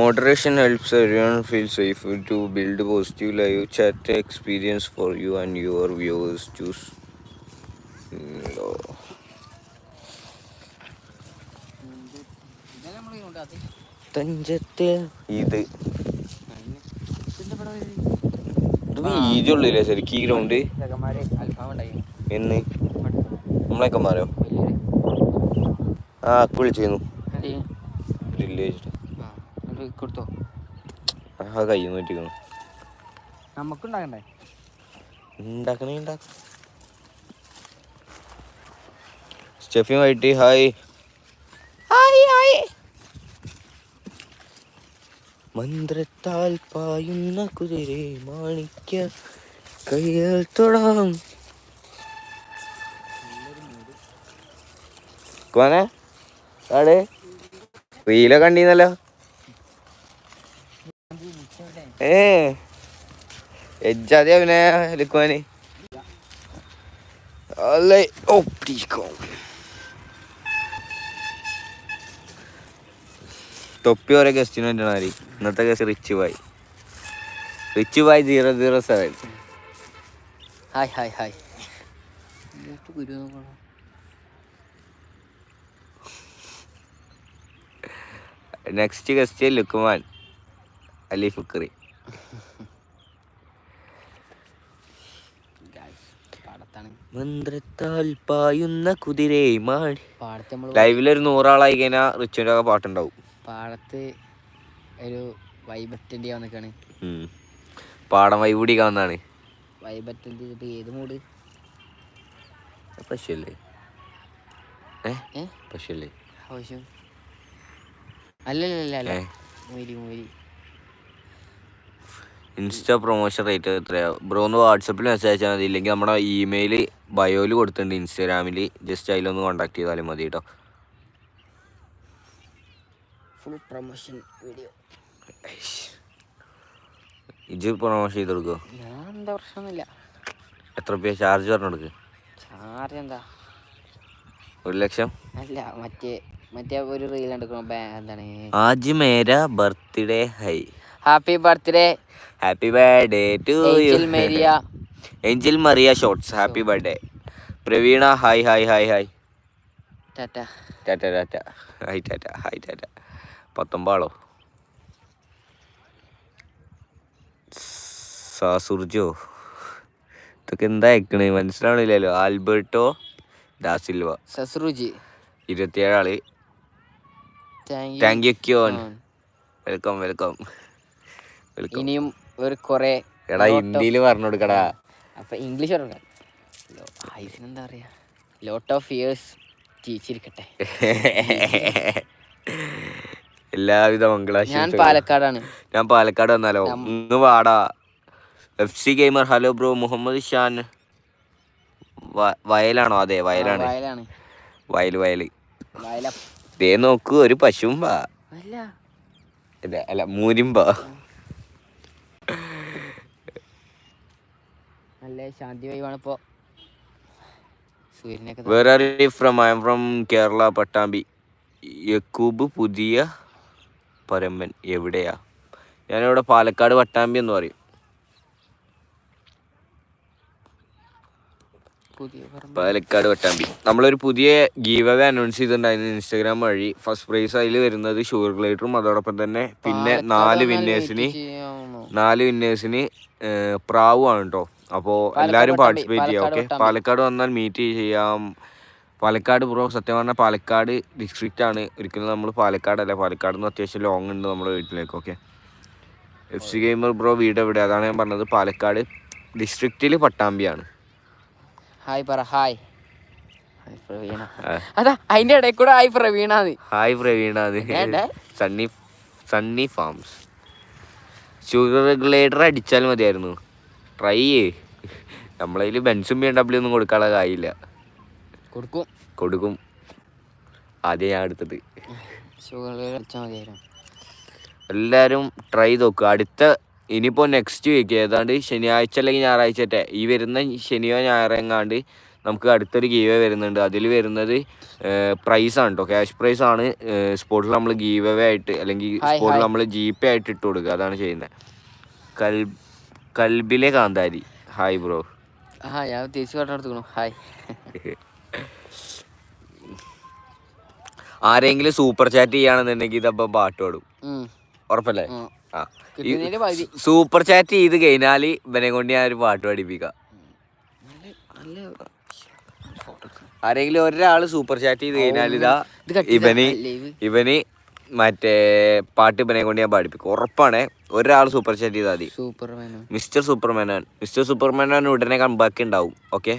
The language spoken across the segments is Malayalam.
Moderation helps everyone feel safe to build positive live chat experience for you and your viewers. Choose. No. തഞ്ചത്തെ ഇത് വീതിയുള്ളില്ലേ ശരിക്കും ഈ ഗ്രൗണ്ട് എന്ന് നമ്മളൊക്കെ മാറോ ആ വിളിച്ചിരുന്നു വില്ലേജ് കൊടുത്തോ? ആ കൈ നോറ്റിക്കണം നമുക്കുണ്ടാകണ്ടേ ഉണ്ടാക്കണേ ഉണ്ടാക്ക. സ്റ്റെഫി വൈറ്റി ഹായ്. Hi hi. മന്ത്രത്താൽ പായുന്ന കുതിരെ മാണിക്ക കയ്യിൽ തൊടാം. കോനെ ആടെ. റീല കണ്ടീന്നല്ലോ ഏ. എജ്ജാതി അവനെ എടുക്കുവാന്. അല്ലേ? ഒപ്പിക്കോ തൊപ്പി ഓരോ ഗസ്റ്റിന് വേണ്ടിയാണ് ഇന്നത്തെ guest Rich Bhai Rich Bhai zero zero seven hi hi hi next guest Lukman Ali Fukri. പാടത്താണ് മന്ത്രത്താൽ പായുന്ന കുതിരേ മാടി പാടത്ത് നമ്മൾ ലൈവിൽ ഒരു നൂറാളായി കഴിഞ്ഞാൽ റിച്ചിന്റെ ഒക്കെ പാട്ടുണ്ടാവും. പാടത്ത് ഒരു വൈബറ്റന്റെ വന്നിക്കാണ് ഉം. പാടം വന്നാണ്. വൈബറ്റന്റെ ഇത് ഏത് മൂഡ് പശുവല്ലേ ഏ? ഏ? പശുവല്ലേ ആവശ്യം അല്ലല്ല അല്ല ഏ? മൂരി മൂരി ഇൻസ്റ്റ പ്രൊമോഷൻ റേറ്റ് എത്രയാ? ബ്രോ ഒന്ന് വാട്സപ്പിൽ മെസ്സേജ് അയച്ചാൽ മതി. ഇല്ലെങ്കിൽ നമ്മുടെ ഇമെയിൽ ബയോയിൽ കൊടുത്തിട്ടുണ്ട് ഇൻസ്റ്റാഗ്രാമിൽ ജസ്റ്റ് അതിലൊന്ന് കോൺടാക്ട് ചെയ്താലും മതി കേട്ടോ ഫുൾ പ്രൊമോഷൻ വീഡിയോ ഇജ് പ്രൊമോഷൻ ചെയ്ത് കൊടുക്കോ? ഞാൻ എന്താ പ്രശ്നമൊന്നുമില്ല എത്ര രൂപ ചാർജ് പറഞ്ഞു കൊടുക്ക് ചാർജ് എന്താ? ഒരു ലക്ഷം? അല്ല മറ്റേ മറ്റേ ഒരു റീൽ എടുക്കണം എന്താണ്? ആജ് മേര birthday high. Happy birthday happy birthday to you Angel Maria Angel Maria shorts happy birthday Praveena hi hi hi hi tata tata tata hi tata hi tata പത്തൊമ്പാളോ സാസുർജോ. ഇതൊക്കെ എന്താ അയക്കണേ? മനസ്സിലാവണില്ലല്ലോ. ആൽബർട്ടോ ഡാസിൽവ സസ്രുജി ഇരുപത്തിയേഴാൾ. താങ്ക് യു ക്യോൻ വെൽക്കം വെൽക്കം ഇനിയും ഒരു കുറെ എടാ ഹിന്ദിയിൽ പറഞ്ഞു കൊടുക്കടാ. അപ്പൊ ഇംഗ്ലീഷ് പറഞ്ഞു? ഐസിന് എന്താ പറയാ? ലോട്ട് ഓഫ് ഇയേഴ്സ് ടീച്ചിരിക്കട്ടെ എല്ലാവിധ ഞാൻ പാലക്കാടാണ്. ഞാൻ പാലക്കാട് വന്നാലോ? ഇന്ന് വാടാ. F C gamer hello bro Muhammad Shan. വയലാണോ? അതെ വയലാണ്. വയൽ വയൽ ഇതേ ദേ നോക്കൂ ഒരു പശുമ്പാ അല്ല. അല്ല മൂരിമ്പ. നല്ല ശാന്തി വൈവാണ് സൂര്യനൊക്കെ where are from I am from Kerala Pattambi Yakub പുതിയ പരമ്പൻ. എവിടെയാ? ഞാനിവിടെ പാലക്കാട് പട്ടാമ്പി എന്ന് പറയും. പാലക്കാട് പട്ടാമ്പി. നമ്മളൊരു പുതിയ ഗീവ് അവേ അനൗൺസ് ചെയ്തിട്ടുണ്ടായിരുന്നു ഇൻസ്റ്റാഗ്രാം വഴി. ഫസ്റ്റ് പ്രൈസ് അതിൽ വരുന്നത് ഷുഗർ ഗ്ലൈഡറും അതോടൊപ്പം തന്നെ പിന്നെ നാല് വിന്നേഴ്സിന്? നാല് വിന്നേഴ്സിന് പ്രാവുമാണ് കേട്ടോ അപ്പോൾ എല്ലാവരും പാർട്ടിസിപ്പേറ്റ് ചെയ്യാം ഓക്കെ പാലക്കാട് വന്നാൽ മീറ്റ് ചെയ്യാം. പാലക്കാട് ബ്രോ സത്യം പറഞ്ഞാൽ പാലക്കാട് ഡിസ്ട്രിക്റ്റ് ആണ്. ഒരിക്കലും നമ്മൾ പാലക്കാടല്ല. പാലക്കാട് നിന്ന് അത്യാവശ്യം ലോങ് ഉണ്ട് നമ്മുടെ വീട്ടിലേക്ക് okay F C gamer bro വീട് എവിടെ? അതാണ് ഞാൻ പറഞ്ഞത്. പാലക്കാട് ഡിസ്ട്രിക്റ്റിൽ പട്ടാമ്പിയാണ്. ഹായ് പറ. ഹായ് പ്രവീണ. അതാ അതിന്റെ ഇടയിൽ കൂടെ hi Praveena hi Praveena Sunny Sunny Farms sugar regulator അടിച്ചാൽ മതിയായിരുന്നു. ട്രൈ ചെയ്യേ. നമ്മളതിൽ ബെൻസും ബി എം ഡബ്ല്യൂ ഒന്നും കൊടുക്കാനുള്ള കാര്യമില്ല. കൊടുക്കും. കൊടുക്കും. ആദ്യം ഞാൻ എടുത്തത്. എല്ലാവരും ട്രൈ ചെയ്ത് നോക്കുക അടുത്ത ഇനിയിപ്പോൾ നെക്സ്റ്റ് വീക്ക് ഏതാണ്ട് ശനിയാഴ്ച അല്ലെങ്കിൽ ഞായറാഴ്ച ഈ വരുന്ന ശനിയോ ഞായറോ എങ്ങാണ്ട് നമുക്ക് അടുത്തൊരു ഗീവേ വരുന്നുണ്ട്. അതിൽ വരുന്നത് പ്രൈസാണ് കേട്ടോ ക്യാഷ് പ്രൈസ് ആണ് സ്പോട്ടിൽ നമ്മൾ ഗീവേ ആയിട്ട് അല്ലെങ്കിൽ ഹായ്, സ്പോട്ടിൽ നമ്മൾ ജി പേ ആയിട്ട് ഇട്ട് കൊടുക്കുക. അതാണ് ചെയ്യുന്നത്. കൽ കൽബിലെ കാന്താരി. ഹായ് ബ്രോ ആ ഞാൻ തിരിച്ചു പറഞ്ഞെടുത്തുക്കണു ഹായ് ആരെങ്കിലും സൂപ്പർ ചാറ്റ് ചെയ്യാണെന്നുണ്ടെങ്കിൽ ഇതപ്പം പാട്ട് പാടും. ഉറപ്പല്ലേ. ആ. സൂപ്പർ ചാറ്റ് ചെയ്ത് കഴിഞ്ഞാൽ ഇവനെ കൊണ്ട് ഞാൻ ഒരു പാട്ട് പാടിപ്പിക്കാം ആരെങ്കിലും ഒരാൾ സൂപ്പർ ചാറ്റ് ചെയ്ത് കഴിഞ്ഞാൽ ഇതാ ഇവന് ഇവന് മറ്റേ പാട്ട് ഇവനെ കൊണ്ട് ഞാൻ പാടിപ്പിക്കും. ഉറപ്പാണ്. ഒരാൾ സൂപ്പർ ചാറ്റ് ചെയ്താൽ മതി. സൂപ്പർമാൻ മിസ്റ്റർ സൂപ്പർമാൻ മിസ്റ്റർ സൂപ്പർമാനാൻ ഉടനെ കമ്പാക്ക് ഉണ്ടാവും ഓക്കെ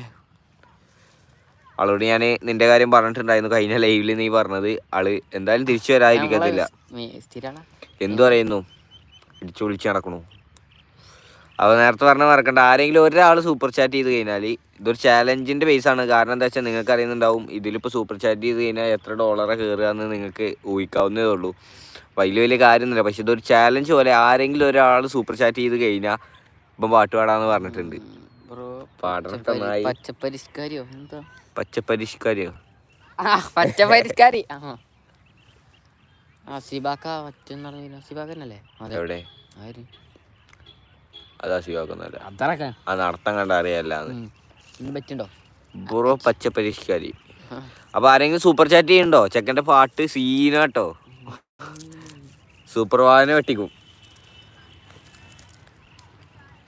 ആളോട് ഞാൻ നിന്റെ കാര്യം പറഞ്ഞിട്ടുണ്ടായിരുന്നു. കഴിഞ്ഞ ലൈവിൽ നീ പറഞ്ഞത്. ആൾ എന്തായാലും തിരിച്ചു വരാതിരിക്കത്തില്ല. എന്തു പറയുന്നു? ഇടിച്ചു വിളിച്ച് നടക്കണു. അപ്പോൾ നേരത്തെ പറഞ്ഞ മറക്കണ്ട. ആരെങ്കിലും ഒരാൾ സൂപ്പർ ചാറ്റ് ചെയ്ത് കഴിഞ്ഞാൽ ഇതൊരു ചാലഞ്ചിന്റെ ബേസാണ് കാരണം എന്താ വെച്ചാൽ നിങ്ങൾക്ക് അറിയുന്നുണ്ടാവും ഇതിലിപ്പോൾ സൂപ്പർ ചാറ്റ് ചെയ്ത് കഴിഞ്ഞാൽ എത്ര ഡോളറെ കയറുക എന്ന് നിങ്ങൾക്ക് ഊഹിക്കാവുന്നതേ ഉള്ളൂ. വലിയ വലിയ കാര്യമൊന്നുമില്ല. പക്ഷെ ഇതൊരു ചാലഞ്ച് പോലെ ആരെങ്കിലും ഒരാൾ സൂപ്പർ ചാറ്റ് ചെയ്ത് കഴിഞ്ഞാൽ ഇപ്പം പാട്ട് പാടാന്ന് പറഞ്ഞിട്ടുണ്ട്. പച്ചപ്പരിഷ്കാരിയോ? പച്ചപ്പരിഷ്കാരിയോ? ആ പച്ചപ്പരിഷ്കാരി. ആ ആ. സിബാക്ക പറ്റെന്ന് പറഞ്ഞില്ല സിബാക്കനല്ലേ എവിടെ? ആര്? അതാ ശിവാക്കുന്നല്ല? അത്രക്കെ? ആ നടത്തം കണ്ട അറിയാല്ലാന്ന്. പറ്റുണ്ടോ? ബ്രോ പച്ചപ്പരിഷ്കാരി അപ്പൊ ആരെങ്കിലും സൂപ്പർ ചാറ്റ് ചെയ്യണ്ടോ? ചെക്കന്റെ പാട്ട് സീനാട്ടോ സൂപ്പർ വാഹനം വെട്ടിക്കും.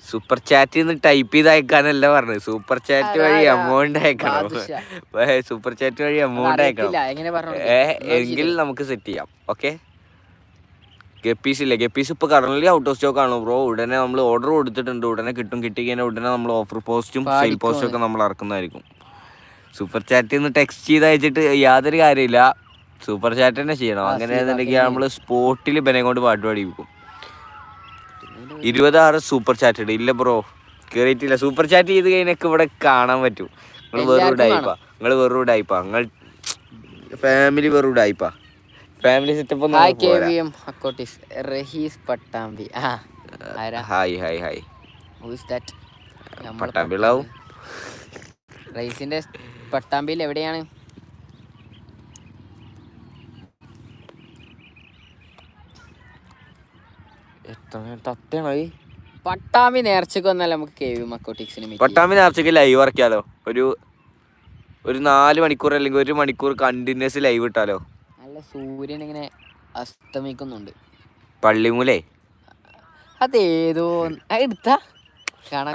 സൂപ്പർ ചാറ്റ് ടൈപ്പ് ചെയ്ത് അയക്കാനല്ല പറഞ്ഞത്. സൂപ്പർ ചാറ്റ് വഴി? എമൗണ്ട് അയക്കണം. സൂപ്പർ ചാറ്റ് വഴി എമൗണ്ട് അയക്കണം. എങ്കിൽ നമുക്ക് സെറ്റ് ചെയ്യാം. ഓക്കെ ഗപ്പീസ് ഇല്ല? ഗപ്പീസ് ഇപ്പൊ കറന്റ് ഔട്ട് ഓഫ് സ്റ്റോക്ക് ആണ് ബ്രോ ഉടനെ നമ്മൾ ഓർഡർ കൊടുത്തിട്ടുണ്ട്. ഉടനെ കിട്ടും കിട്ടി കഴിഞ്ഞാൽ ഉടനെ നമ്മൾ ഓഫർ പോസ്റ്റും സെയിൽ. പോസ്റ്റും ഒക്കെ നമ്മൾ ഇറക്കുന്നതായിരിക്കും. സൂപ്പർ ചാറ്റിൽ നിന്ന് ടെക്സ്റ്റ് ചെയ്ത് അയച്ചിട്ട് യാതൊരു കാര്യമില്ല. സൂപ്പർ ചാറ്റ് തന്നെ ചെയ്യണം. അങ്ങനെ അങ്ങനെയാണെന്നുണ്ടെങ്കിൽ സീതാ, നമ്മൾ സ്പോട്ടിൽ ബനെ കൊണ്ട് പാട്ട് പാടിപ്പിക്കും ഇരുപതാറ് സൂപ്പർ ചാറ്റ് ഇട്. ഇല്ല ബ്രോ കയറിയിട്ടില്ല സൂപ്പർ ചാറ്റ് ചെയ്ത് കഴിഞ്ഞാൽ ഇവിടെ കാണാൻ പറ്റും. നിങ്ങൾ വെറുതെ ആയിപ്പാ ഡൈപ്പാ നിങ്ങൾ വെറുതെ ഡൈപ്പാ നിങ്ങൾ ഫാമിലി വെറുതെ ഡൈപ്പാ ഫാമിലി സെറ്റപ്പ് ഒന്നും ഹായ് കെ. വി എം അക്കോട്ടിസ് റഹീസ് പട്ടാമ്പി ആ ആരാ? Hi hi hi who's that പട്ടാമ്പിള്ളാവും റഹീസിന്റെ പട്ടാമ്പിയിൽ എവിടെയാണ്? തത്തയാണോ പട്ടാമ്പി നേർച്ചക്ക് വന്നാൽ നമുക്ക് കെ വി മക്കോട്ടിക്സിന് പട്ടാമ്പി നേർച്ചക്ക് ലൈവ് ഇറക്കിയാലോ ഒരു ഒരു നാല് മണിക്കൂർ അല്ലെങ്കിൽ ഒരു മണിക്കൂർ കണ്ടിന്യൂസ് ലൈവ് ഇട്ടാലോ? നല്ല സൂര്യൻ ഇങ്ങനെ അസ്തമിക്കുന്നുണ്ട്. പള്ളിമൂലേ? അതേതോ എടുത്താ?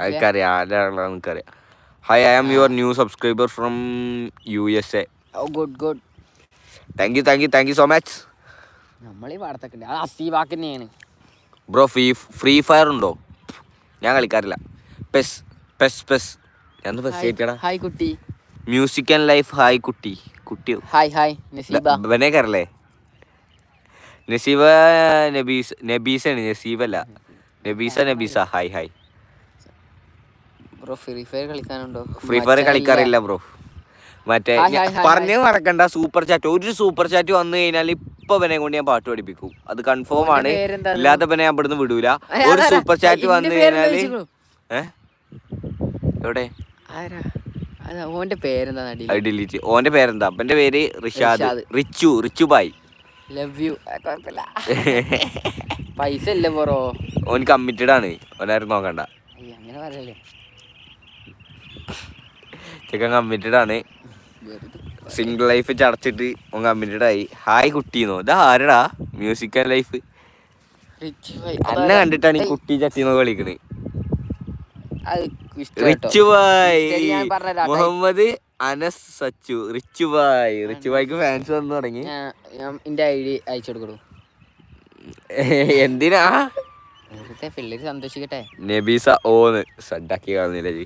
എനിക്കറിയാം ആരാളാ എനിക്കറിയാം. Hi I am your new subscriber from U S A good good thank you thank you thank you so much നമ്മൾ ഈ ഉണ്ട് അത് തന്നെയാണ് ബ്രോ ഫ്രീ ഫ്രീ ഫയർ ഉണ്ടോ? ഞാൻ കളിക്കാറില്ല. പെസ് പെസ് പെസ് ഞാൻ പെസ് ഹായ് കുട്ടി. മ്യൂസിക് ആൻഡ് ലൈഫ് ഹായ് കുട്ടി. കുട്ടിയോ ഹായ് ഹായ് നസീബ. ബനെ കയറല്ലേ നസീബ നബീസ് നബീസാണ് നസീബല്ല. Nabeesa Nabeesa. Hi hi bro free fire കളിക്കാനുണ്ടോ? Free fire കളിക്കാറില്ല ബ്രോ മറ്റേ പറഞ്ഞു മറക്കണ്ട സൂപ്പർ ചാറ്റ് ഒരു സൂപ്പർ ചാറ്റ് വന്നു കഴിഞ്ഞാൽ ഇപ്പൊ പിന്നെ കൊണ്ട് ഞാൻ പാട്ട് പഠിപ്പിക്കും. അത് കൺഫേം ആണ്. പേരെന്താ? ഇല്ലാത്ത പിന്നെ ഞാൻ ഇവിടുന്ന് വിടൂല. ഒരു സൂപ്പർ ചാറ്റ് വന്നു കഴിഞ്ഞാൽ ഏഹ് എവിടെ? ആരാ? ഓന്റെ പേരെന്താ അത് ഡിലീറ്റ്. ഓന്റെ പേരെന്താ? അപ്പന്റെ പേര് Rishad. Rishad. Richu Richu bye. Love you കുഴപ്പമില്ല പൈസ ഇല്ല ബ്രോ. ഓൻ കമ്മിറ്റഡ് ആണ്. ഓനാരും നോക്കണ്ട. അയ്യ അങ്ങനെ പറയല്ലേ? ചെക്കൻ കമ്മിറ്റഡ് ആണ്. വെറുതെ സിംഗിൾ ലൈഫ് ചടച്ചിട്ട് ഓൻ കമ്മിറ്റഡ് ആയി. ഹായ് കുട്ടീന്നോ ഇതാ ആരടാ? Music and life Rich Bhai. അന്നെ അതാരാ? കണ്ടിട്ടാണ് ഈ ഏയ്, കുട്ടി ചട്ടിന്നോ കളിക്കണേ. അത്. റിച്ചു ബായ്. മുഹമ്മദ് അനസ് സച്ചു. റിച്ചു ബായ് റിച്ചു ബായ്ക്ക് ഫാൻസ് വന്നു തുടങ്ങി. എന്റെ ഐ ഡി അയച്ചു കൊടുക്കണു. എന്തിനാ? പിള്ളേര് സന്തോഷിക്കട്ടെ. നബീസ ഓന്ന്. സഡാക്കി കാണുന്നില്ല ജി.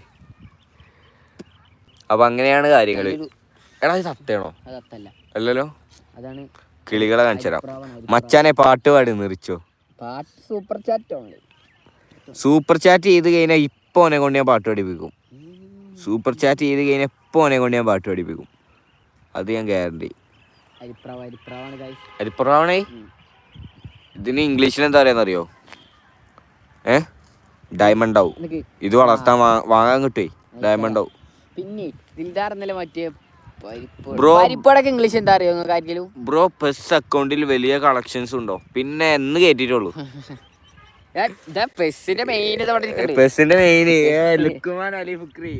അപ്പൊ അങ്ങനെയാണ് കാര്യങ്ങൾ. ഒരു- എടാ ഇത് സത്യമാണോ? അല്ലല്ലോ? അതാണ് കിളികളെ കാണിച്ചു തരാം അരിപ്രാവാണ്, അരിപ്രാവ്. മച്ചാനെ പാട്ട് പാടി നിറിച്ചോ പാട്ട് സൂപ്പർ ചാറ്റ് സൂപ്പർ ചാറ്റ് ചെയ്ത് കഴിഞ്ഞാൽ ഇപ്പൊ ഓനെ കൊണ്ട് ഞാൻ പാട്ട് പഠിപ്പിക്കും. സൂപ്പർ ചാറ്റ് ചെയ്ത് കഴിഞ്ഞാൽ എപ്പോൾ ഓനെ കൊണ്ട് ഞാൻ പാട്ട് പഠിപ്പിക്കും. അത് ഞാൻ ഗ്യാരണ്ടി അരിപ്രാവണേ ഇതിന് ഇംഗ്ലീഷിൽ എന്താ പറയാന്നറിയോ ഏ? ഡയമണ്ട് ആവും. ഇത് വളർത്താൻ വാങ്ങാൻ കിട്ടുവേ ഡയമണ്ട് ആവും. പിന്നെ ദിൽദാർ എന്നല്ലേ മറ്റേ ബ്രോ. ഇംഗ്ലീഷ് എന്താ അറിയോ ബ്രോ പെസ് അക്കൗണ്ടിൽ വലിയ കളക്ഷൻസ് ഉണ്ടോ? പിന്നെ എന്ന് കയറ്റിട്ടുള്ളൂ പെസ്സിന്റെ മെയിൻ ലുക്കുമാൻ അലി ഫുക്രി.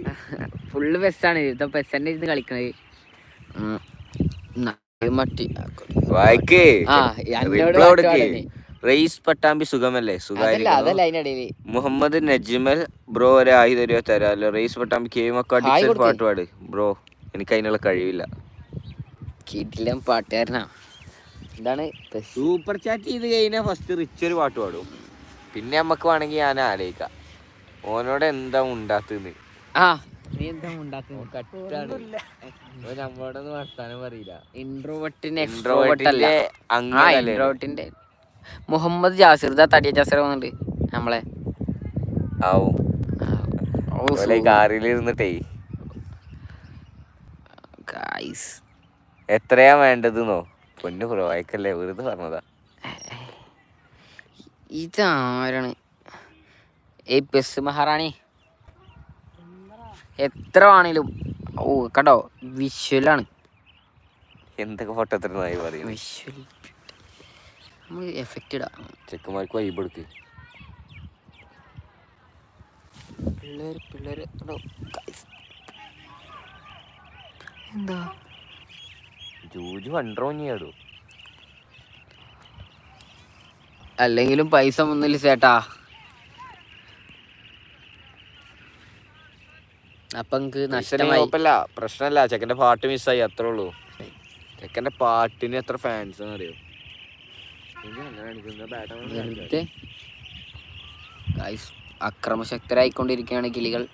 ഫുള്ള് പെസ്സാണ് ഇത് പെസ്സന്നെ ഇരുന്ന് കളിക്കണത്. ഉം. മട്ടി. വായിക്കേ. ആ എന്നോട്. റെയ്സ് പട്ടാമ്പി സുഖമല്ലേ? മുഹമ്മദ് നജ്മൽ ബ്രോ ഒരു ആയി തരുമോ തരാമല്ലോ റെയ്സ് പട്ടാമ്പി കെ ഹായ് പാട്ട് പാട്. ബ്രോ എനിക്ക് അതിനുള്ള കഴിവില്ല. കിട്ടില്ല പാട്ടുകാരനാ. സൂപ്പർ ചാറ്റ് ചെയ്ത് കഴിഞ്ഞാൽ ഫസ്റ്റ് റിച്ച് ഒരു പാട്ട് പാടും. പിന്നെ നമ്മക്ക് വേണമെങ്കിൽ ഞാൻ ആലോചിക്കാം ഓനോട് എന്താ ഉണ്ടാത്തുന്ന് ആ. നീ എന്താ ഉണ്ടാക്കുന്നത് കട്ടാണ്. നമ്മളോടൊന്നും വർത്താനം പറയില്ല. ഇൻട്രോവട്ടിന് എക്സ്ട്രോവട്ട് അല്ല. ഇൻട്രോവേർട്ടിന്റെ ഇൻട്രോവട്ടിന്റെ മുഹമ്മദ് ജാസിർ ഇതാ തടിയ ജാസിർ വന്നിട്ട് നമ്മളെ. ആവും ഇരുന്നിട്ടേ ഗൈസ് എത്രയാ വേണ്ടതെന്നോ? പൊന്നു കുറവായിക്കല്ലേ വെറുതെ പറഞ്ഞതാ. ഇതാരാണ് ഏയ് ബസ് മഹാറാണി. എത്ര ആണേലും ഓ കണ്ടോ? വിഷ്വലാണ്. എന്തൊക്കെ പൊട്ടത്തിനായി പറയും വിഷ്വൽ. നമ്മൾ എഫക്റ്റ് ഇടാം. ചെക്കന്മാർക്ക് വൈബ് എടുക്ക്. പിള്ളേർ പിള്ളേർ കണ്ടോ? ഗൈസ് എന്താ? ജൂജ് വണ്ടറോഞ്ഞിയാടോ അല്ലെങ്കിലും പൈസ ഒന്നുമില്ല ചേട്ടാ. അപ്പൊ എനിക്ക് നഷ്ടമായി. കുഴപ്പമില്ല. പ്രശ്നമല്ല. ചെക്കന്റെ പാട്ട് മിസ്സായി അത്രേ ഉള്ളൂ. ചെക്കന്റെ പാട്ടിന് എത്ര ഫാൻസ് അറിയോ? വെറുതെ അക്രമശക്തരായിക്കൊണ്ടിരിക്കുകയാണ് കിളികൾ.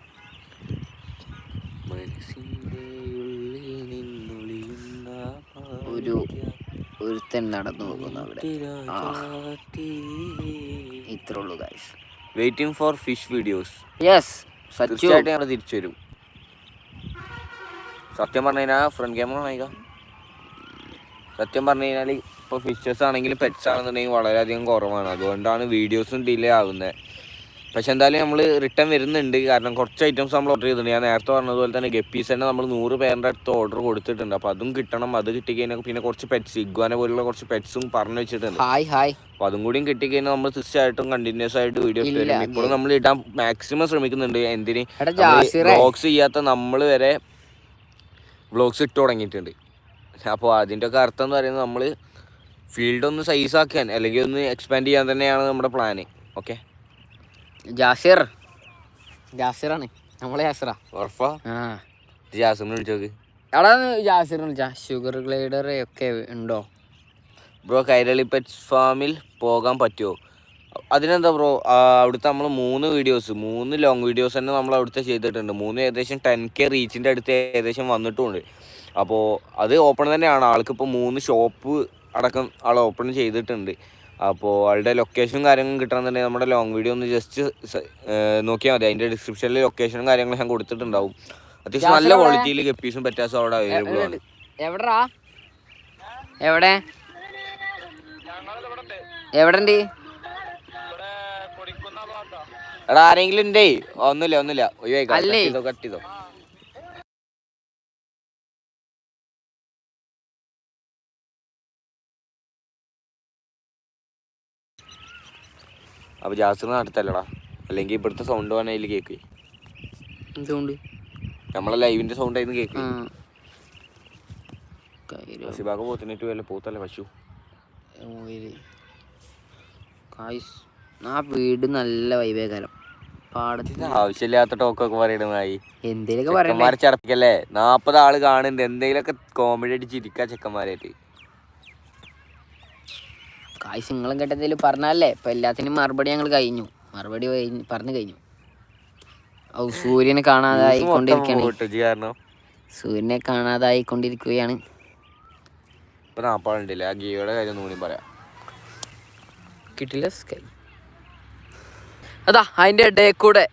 ഒരുത്തൻ നടന്നു പോകുന്നു അവിടെ. ഇത്ര ഉള്ളൂ guys waiting for fish videos yes സത്യമായിട്ട് ഞങ്ങൾ തിരിച്ചു വരും. സത്യം പറഞ്ഞു കഴിഞ്ഞാൽ ഫ്രണ്ട് ക്യാമറ വാങ്ങിക്കാം സത്യം പറഞ്ഞു കഴിഞ്ഞാൽ ഇപ്പോൾ ഫിഷസ് ആണെങ്കിലും പെറ്റ്സ് ആണെന്നുണ്ടെങ്കിൽ വളരെയധികം കുറവാണ്. അതുകൊണ്ടാണ് വീഡിയോസും ഡിലേ ആവുന്നത് പക്ഷെ എന്തായാലും നമ്മൾ റിട്ടേൺ വരുന്നുണ്ട്. കാരണം കുറച്ച് ഐറ്റംസ് നമ്മൾ ഓർഡർ ചെയ്തിട്ടുണ്ട്. ഞാൻ നേരത്തെ പറഞ്ഞതുപോലെ തന്നെ ഗപ്പീസ് തന്നെ നമ്മൾ നൂറ് പേരുടെ അടുത്ത് ഓർഡർ കൊടുത്തിട്ടുണ്ട്. അപ്പോൾ അതും കിട്ടണം. അത് കിട്ടിക്കഴിഞ്ഞാൽ പിന്നെ കുറച്ച് പെറ്റ്സ് ഇഗ്വാനെ പോലുള്ള കുറച്ച് പെറ്റ്സും പറഞ്ഞു വെച്ചിട്ടുണ്ട്. ഹായ് ഹായ് അപ്പോൾ അതും കൂടിയും കിട്ടിക്കഴിഞ്ഞാൽ നമ്മൾ തീർച്ചയായിട്ടും കണ്ടിന്യൂസ് ആയിട്ട് വീഡിയോ തരും ഇപ്പോൾ ഇപ്പോഴും നമ്മൾ ഇടാൻ മാക്സിമം ശ്രമിക്കുന്നുണ്ട്. എന്തിന്? ബ്ലോഗ്സ് ചെയ്യാത്ത നമ്മൾ വരെ ബ്ലോഗ്സ് ഇട്ട് തുടങ്ങിയിട്ടുണ്ട്. അപ്പോൾ അതിന്റെ ഒക്കെ അർത്ഥം എന്ന് പറയുന്നത് നമ്മൾ ഫീൽഡ് ഒന്ന് സൈസ് ആക്കാൻ അല്ലെങ്കിൽ ഒന്ന് എക്സ്പാൻഡ് ചെയ്യാൻ തന്നെയാണ് നമ്മുടെ പ്ലാന് ഓക്കെ ജാസിർ. ജാസിറാണ്. നമ്മളെ ജാസിറാ. ഉറപ്പാ? ആ. ജാസിമിനെ വിളിച്ചോക്ക് എടാ ജാസിറിന് വിളിച്ചാ. ഷുഗർ ഗ്ലൈഡർ ഒക്കെ ഉണ്ടോ? ബ്രോ കൈരളി പെറ്റ്സ് ഫാമിൽ പോകാൻ പറ്റുമോ അതിനെന്താ ബ്രോ അവിടുത്തെ നമ്മൾ മൂന്ന് വീഡിയോസ് മൂന്ന് ലോങ് വീഡിയോസ് തന്നെ നമ്മൾ അവിടുത്തെ ചെയ്തിട്ടുണ്ട്. മൂന്ന് ഏകദേശം ടെൻ കെ റീച്ചിന്റെ അടുത്ത് ഏകദേശം വന്നിട്ടുണ്ട്. അപ്പോൾ അത് ഓപ്പൺ തന്നെയാണ്. ആൾക്കിപ്പോൾ മൂന്ന് ഷോപ്പ് അടക്കം ആൾ ഓപ്പൺ ചെയ്തിട്ടുണ്ട്. അപ്പോൾ ആളുടെ ലൊക്കേഷനും കാര്യങ്ങളും കിട്ടണമെന്നുണ്ടെങ്കിൽ നമ്മുടെ ലോങ് വീഡിയോ ഒന്ന് ജസ്റ്റ് നോക്കിയാൽ മതി. അതിന്റെ ഡിസ്ക്രിപ്ഷനിൽ ലൊക്കേഷനും കാര്യങ്ങളും ഞാൻ കൊടുത്തിട്ടുണ്ടാവും. അത്യാവശ്യം നല്ല? ക്വാളിറ്റിയിൽ ഗപ്പീസും പറ്റാസും അവിടെ അവൈലബിൾ ആണ്. എവിടെടാ? എവിടെ? എവിടെ ഉണ്ട് എടാ ആരെങ്കിലും ഉണ്ടേ? ഒന്നുമില്ല ഒന്നുമില്ല. ഒഴിവായിക്കോ കട്ട് ചെയ്തോ കട്ട് ചെയ്തോ. അപ്പൊ ജാസിറിന് നടത്തല്ലടാ അല്ലെങ്കിൽ ഇവിടുത്തെ സൗണ്ട് വേണേ അതിൽ കേക്ക്. സൗണ്ട് നമ്മളെ ലൈവിന്റെ സൗണ്ട് ആയിരുന്നു കേക്ക്. സിബാക്ക് പോത്തിനിട്ട് വല്ല പോത്തല്ലേ പശു. ഗായ്സ്, ആ വീട് നല്ല വൈവേകാലം പാടത്തിന് ആവശ്യമില്ലാത്ത ടോക്കൊക്കെ പറയണമായി എന്തേലൊക്കെ ചെക്കന്മാരെ ചടപ്പിക്കല്ലേ? നാപ്പത് ആൾ കാണുന്നുണ്ട്. എന്തെങ്കിലുമൊക്കെ കോമഡി അടിച്ചിരിക്കാ ചെക്കന്മാരായിട്ട്. കായ്സ് നിങ്ങളും കേട്ടതിൽ പറഞ്ഞല്ലേ ഇപ്പൊ എല്ലാത്തിനും മറുപടി ഞങ്ങൾ കഴിഞ്ഞു. മറുപടി പറഞ്ഞു കഴിഞ്ഞു. ഔ സൂര്യനെ കാണാതായിക്കൊണ്ടിരിക്കുകയാണ് സൂര്യനെ കാണാതായിക്കൊണ്ടിരിക്കുകയാണ് ഇപ്പൊ നാപ്പാളുണ്ടല്ലേ ആ ഗിയോയുടെ കാര്യം ഒന്നും കൂടി പറയാം. കിട്ടില്ല സ്കൈ അതാ അതിന്റെ ഡേ കൂടെ.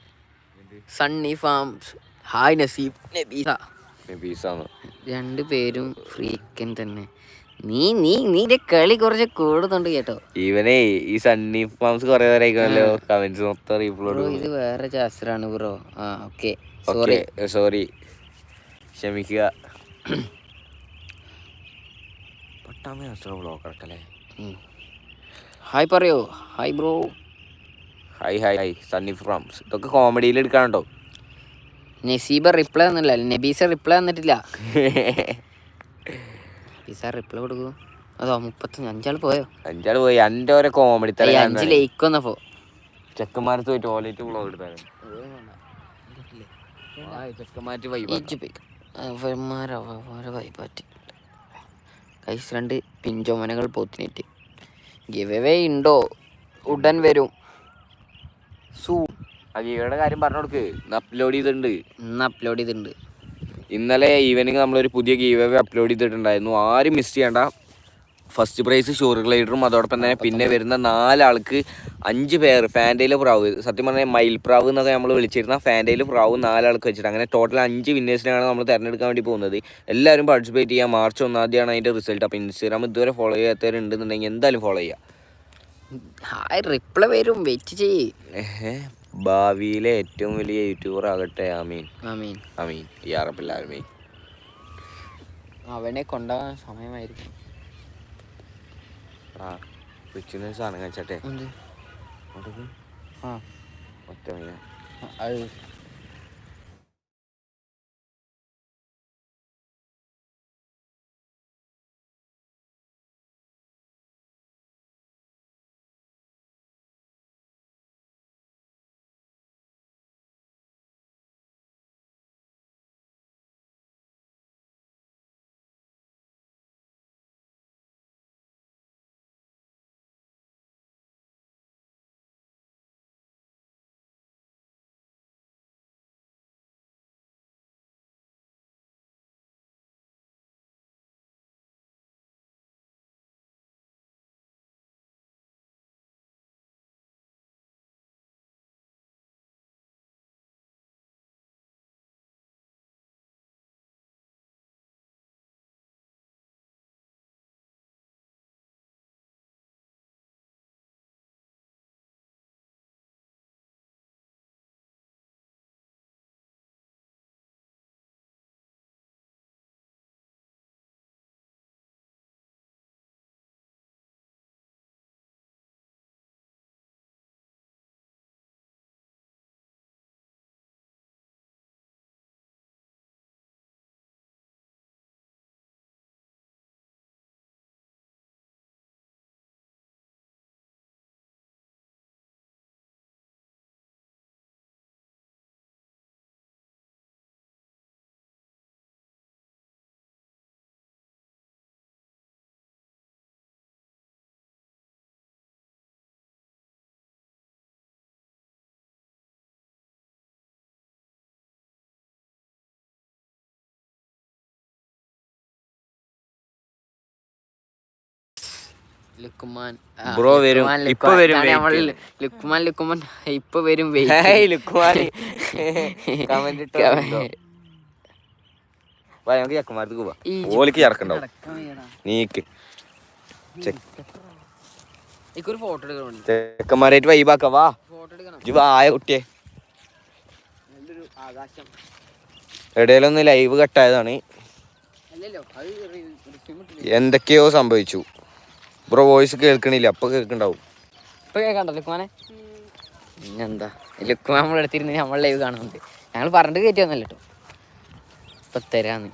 Sunny Farms hi Naseeb Nabeesa രണ്ട് പേരും ഫ്രീക്കൻ തന്നെ. നീ നീ നീന്റെ കളി കുറച്ച് കൂടുന്നുണ്ട് കേട്ടോ. ഇവനെ ഈ സണ്ണി ഫാംസ് കൊറേ നേരമായിക്കണല്ലോ കമന്റ്സ് മൊത്തം റീപ്ലോഡ് ഇത് വേറെ ചാസ്റ്ററാണ് ബ്രോ ആ ഓക്കെ സോറി സോറി ക്ഷമിക്കുക. പട്ടാമ ബ്ലോക്ക് ഇറക്കല്ലേ ഉം. ഹായ് പറയോ. Hi bro hi hi hi Sunny Farms ഇതൊക്കെ കോമഡിയിൽ എടുക്കാനുണ്ടോ? നസീബ റിപ്ലൈ തന്നില്ല. നബീസ റിപ്ലൈ തന്നിട്ടില്ല. നബീസ റിപ്ലൈ കൊടുക്കൂ. അതോ മുപ്പത്തഞ്ച് അഞ്ചാൾ പോയോ? അഞ്ചാൾ പോയി. എന്റെ ഓരോ കോമഡി ഏയ്, അഞ്ച് ലൈക്ക് വന്നപ്പോ. ചെക്കന്മാരത്ത് പോയി ടോയ്ലറ്റ് ബ്ലോഗ് എടുത്താലും. ചെക്കന്മാറ്റ് വൈബ് വൈപാറ്റി കൈസ് രണ്ട് പിഞ്ചോമനകൾ പോത്തിനിട്ട്. ഗിവ് എവേ ഉണ്ടോ ഉടൻ വരും. സൂ അജീവയുടെ കാര്യം പറഞ്ഞു കൊടുക്ക്. ഇന്ന് അപ്ലോഡ് ചെയ്തിട്ടുണ്ട്. ഇന്ന് അപ്ലോഡ് ചെയ്തിട്ടുണ്ട്. ഇന്നലെ ഈവനിങ് നമ്മളൊരു പുതിയ ഗീവ് അപ്ലോഡ് ചെയ്തിട്ടുണ്ടായിരുന്നു. ആരും മിസ് ചെയ്യണ്ട. ഫസ്റ്റ് പ്രൈസ് ഷൂർ ഗ്ലൈഡറും അതോടൊപ്പം തന്നെ പിന്നെ വരുന്ന നാലാൾക്ക് അഞ്ച് പേർ ഫാന്റയിൽ പ്രാവ്. സത്യം പറഞ്ഞാൽ മയിൽ പ്രാവ് എന്നൊക്കെ നമ്മൾ വിളിച്ചിരുന്ന ഫാന്റയിൽ പ്രാവ് നാലാൾക്ക് വെച്ചിട്ട്. അങ്ങനെ ടോട്ടൽ അഞ്ച് വിന്നേഴ്സിനാണ് നമ്മൾ തിരഞ്ഞെടുക്കാൻ വേണ്ടി പോകുന്നത്. എല്ലാവരും പാർട്ടിസിപ്പേറ്റ് ചെയ്യുക മാർച്ച് ഒന്നാം തീയതിയാണ് അതിന്റെ റിസൾട്ട് അപ്പോൾ ഇൻസ്റ്റാഗ്രാം ഇതുവരെ ഫോളോ ചെയ്യാത്തവരുണ്ടെന്നുണ്ടെങ്കിൽ എന്തായാലും ഫോളോ ചെയ്യുക റിപ്ലൈ വരും. വെയിറ്റ് ചെയ്യേ. ഭാവിയിലെ ഏറ്റവും വലിയ യൂട്യൂബർ ആകട്ടെ അമീൻ അമീൻ അമീൻ ഈ യാറപ്പില്ലാമീൻ അവനെ കൊണ്ടുപോകാൻ സമയമായിരിക്കും. ആ കൊച്ചിന് സാധനം കഴിച്ചട്ടെ ആ. ഒറ്റ ലുക്കുമാൻ ബ്രോ വരും. ഇപ്പൊ വരും, ലുക്കുമാൻ ലുക്കുമാൻ ഇപ്പൊ വരും നമുക്ക് ചെക്കന്മാർക്ക് പോവാം. ഓലിക്ക് ചേർക്കണ്ടാവും നീക്ക്. ചെക്കന്മാരായിട്ട് വൈബാക്ക വാ. വായ കുട്ടിയെ. ഇടയിലൊന്ന് ലൈവ് കട്ടായതാണ് എന്തൊക്കെയോ സംഭവിച്ചു. ബ്രോ വോയിസ് കേൾക്കണില്ല. അപ്പൊ കേൾക്കണ്ടാവും. ഇപ്പൊ കേൾക്കണ്ടോ ലുക്കുമാനെ പിന്നെന്താ? ലുക്മാൻ നമ്മൾ എടുത്തിരുന്ന് നമ്മൾ ലൈവ് കാണുന്നുണ്ട്. ഞങ്ങൾ പറഞ്ഞിട്ട് കയറ്റി വന്നല്ലോ കേട്ടോ ഇപ്പൊ തരാന്ന്.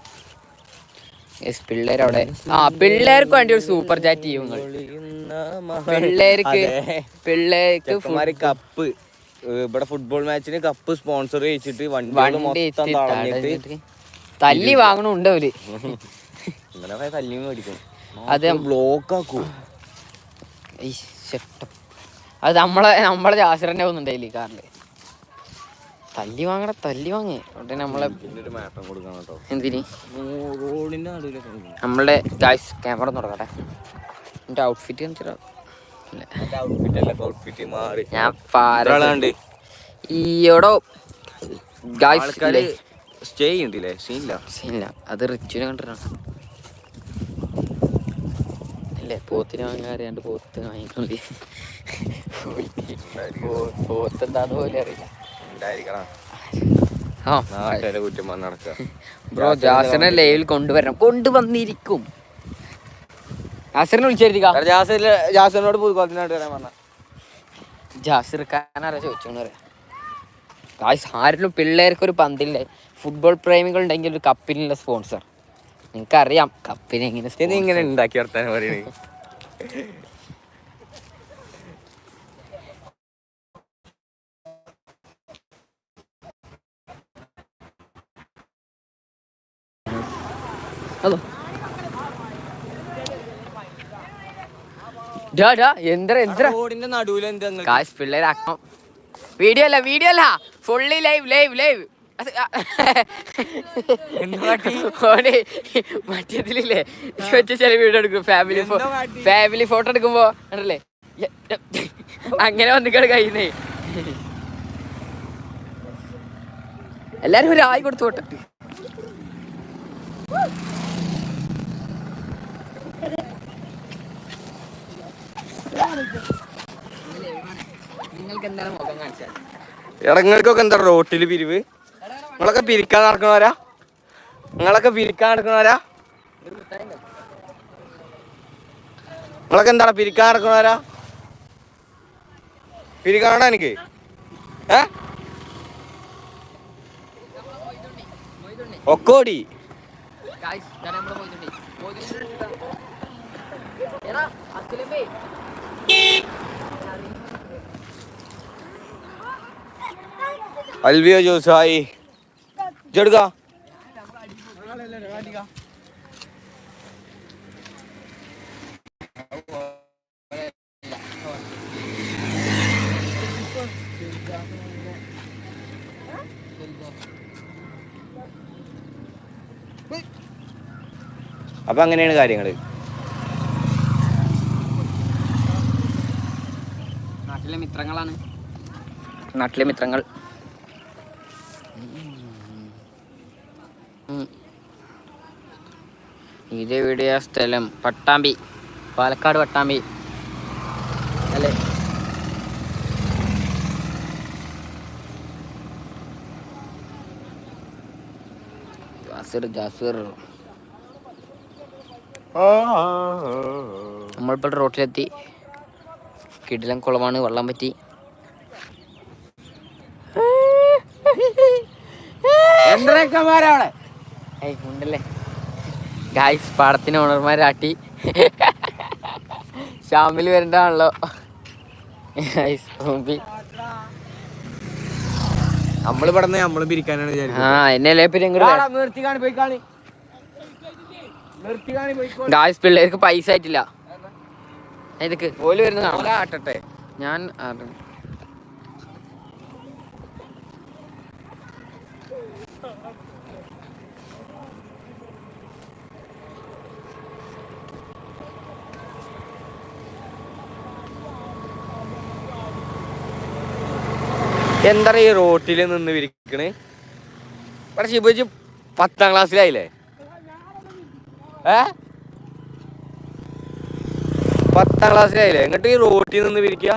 യെസ് പിള്ളേരവിടെ ആ പിള്ളേർക്ക് വേണ്ടി ഒരു സൂപ്പർ ചാറ്റ് ചെയ്യും പിള്ളേർക്ക് പിള്ളേർക്ക് കപ്പ് ഇവിടെ ഫുട്ബോൾ മാച്ചിന് കപ്പ് സ്പോൺസർ ചെയ്യിച്ചിട്ട് വണ്ടി തല്ലി വാങ്ങണുണ്ട് അവർ. ഇങ്ങനെ പോയ തല്ലി മേടിക്കും. അത് ബ്ലോക്ക് ആക്കൂ. അത് നമ്മളെ നമ്മളെ ജാസിറന്നെ ഈ കാറിൽ. തല്ലി വാങ്ങട തല്ലി വാങ്ങി. ഉടനെ നമ്മളെ എന്തിന്? നമ്മളുടെ ഗായ്സ് ക്യാമറ തുടങ്ങട്ടെ എന്റെ ഔട്ട്ഫിറ്റ് ഞാൻ ഈയോടോ. ഗായ്സ് സ്റ്റേ ചെയ്യണ്ടില്ലേ സീനില്ല സീനില്ല അത് റിച്ചുവിനെ കണ്ടിട്ടാണ്. അല്ലേ? പോത്തിന് വാങ്ങാൻ അറിയാണ്ട് പോത്ത് വാങ്ങിക്കൊണ്ട് പോത്ത് എന്താന്ന് പോലും അറിയില്ല. ബ്രോ ജാസറിനെ ലൈവിൽ കൊണ്ടുവരണം. കൊണ്ടുവന്നിരിക്കും. ജാസറിനെ വരാൻ പറഞ്ഞ. ജാസിർ ഖാനാരാ ചോദിച്ചോന്ന് പറയാം. പിള്ളേർക്ക് ഒരു പന്തില്ലേ? ഫുട്ബോൾ പ്രേമികൾ ഉണ്ടെങ്കിൽ ഒരു കപ്പിനുള്ള സ്പോൺസർ. നിങ്ങൾക്കറിയാം കപ്പിനെ എങ്ങനെ നീ sponsor- ഇങ്ങനെ ഉണ്ടാക്കി വർത്താനം പറയണേ. അതോ. എന്താ കാശ് പിള്ളേരാക്കാം വീഡിയോ അല്ല വീഡിയോ അല്ല. ഫുള്ളി ലൈവ് ലൈവ് ലൈവ് ഓനെ മറ്റേതിലില്ലേ? വെച്ച ചില വീഡിയോ എടുക്കും. ഫാമിലി ഫാമിലി ഫോട്ടോ എടുക്കുമ്പോ കണ്ടല്ലേ അങ്ങനെ വന്നിക്കാണ് കഴിയുന്നേ എല്ലാരും ഒരു ആയി കൊടുത്തു പോട്ടെ. നിങ്ങൾക്ക് എന്താണ് മുഖം കാണിച്ചാൽ ഇടങ്ങൾക്കൊക്കെ എന്താ റോട്ടിൽ പിരിവ്? നിങ്ങളൊക്കെ പിരിക്കാൻ നടക്കണവരാ നിങ്ങളൊക്കെ പിരിക്കാൻ നടക്കണവരാ നിങ്ങളൊക്കെ എന്താണ് പിരിക്കാൻ നടക്കണവരാ പിരിക്കാണോ എനിക്ക്. ഏ? ഒക്കോടി. അൽവിയോ ജോസായി ചെടുക്ക അപ്പൊ അങ്ങനെയാണ് കാര്യങ്ങൾ. നാട്ടിലെ മിത്രങ്ങളാണ്. നാട്ടിലെ മിത്രങ്ങൾ. ഉം. ഇത് സ്ഥലം? പട്ടാമ്പി. പാലക്കാട് പട്ടാമ്പി. അല്ലേ? ജാസിർ ജാസിർ. നമ്മളിപ്പോൾ റോട്ടിലെത്തി. കിടിലം കുളമാണ് വെള്ളം പറ്റി. എന്തൊക്കെമാരവിടെ ഏയ് ഉണ്ടല്ലേ ഗായ്സ് പാടത്തിന് ഓണർമാരാട്ടി. ഷാമിൽ വരണ്ടാണല്ലോ നമ്മൾ പടന്ന് നമ്മൾ പിരിക്കാനാണ് ആ എന്നല്ലേ പിന്നെ ഇങ്ങോട്ട് നിർത്തി കാണി പോയി കാണി നിർത്തി കാണി പോയി ഗായ്സ് പിള്ളേർക്ക് പൈസ ആയിട്ടില്ല. ഇതൊക്കെ. ഓൽ വരുന്നതാണോ? ആട്ടട്ടെ ഞാൻ അത് എന്താ ഈ റോട്ടിൽ നിന്ന് വിരിക്കണ്? ഇവിടെ ശിവജി പത്താം ക്ലാസ്സിലായില്ലേ? ഏ? പത്താം ക്ലാസ്സിലായില്ലേ? എന്നിട്ട് ഈ റോട്ടിൽ നിന്ന് വിരിക്കുക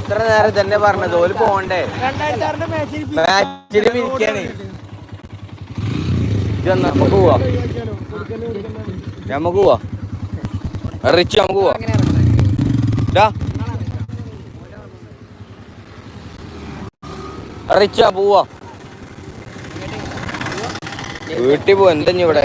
ഇത്ര നേരം തന്നെ പറഞ്ഞത്. ഓൽ പോണ്ടേ? മാച്ചിൽ നമുക്ക് പോവാ. നമുക്ക് പോവാ. റിച്ച് നമുക്ക് പോവാ ഡാ റിച്ചാ പോവാ. വീട്ടിൽ പോവാ എന്താ ഇനി ഇവിടെ